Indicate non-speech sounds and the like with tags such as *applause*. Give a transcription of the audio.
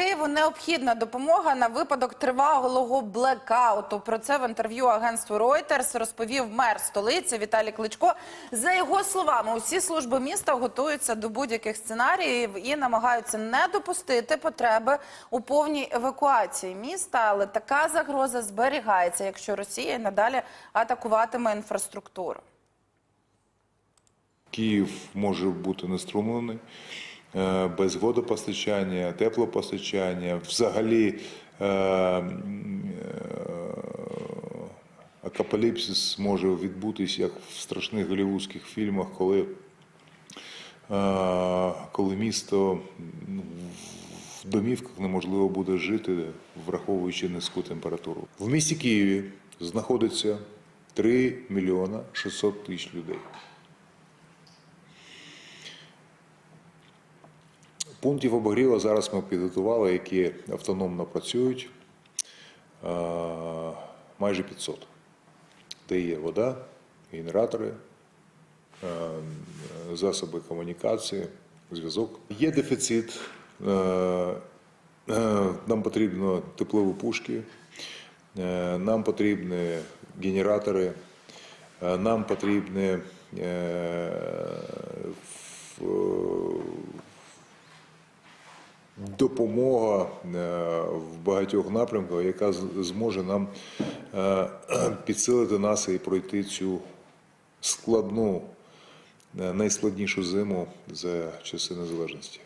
Києву необхідна допомога на випадок тривалого блекауту. Про це в інтерв'ю агентству Reuters розповів мер столиці Віталій Кличко. За його словами, усі служби міста готуються до будь-яких сценаріїв і намагаються не допустити потреби у повній евакуації міста. Але така загроза зберігається, якщо Росія надалі атакуватиме інфраструктуру. Київ може бути неструмлений без водопостачання, теплопостачання. Взагалі е, е, апокаліпсис може відбутися як в страшних голівудських фільмах, коли, е, коли місто в домівках неможливо буде жити, враховуючи низьку температуру. В місті Києві знаходиться 3 мільйона 600 тисяч людей. Пунктів обогріву зараз ми підготували, які автономно працюють е, майже 500. Де є вода, генератори, е, засоби комунікації, зв'язок. Є дефіцит, е, е, нам потрібно теплові пушки, е, нам потрібні генератори, е, нам потрібні е, в- допомога е, в багатьох напрямках, яка зможе нам е, *clears throat* підсилити нас і пройти цю складну, е, найскладнішу зиму за часи незалежності.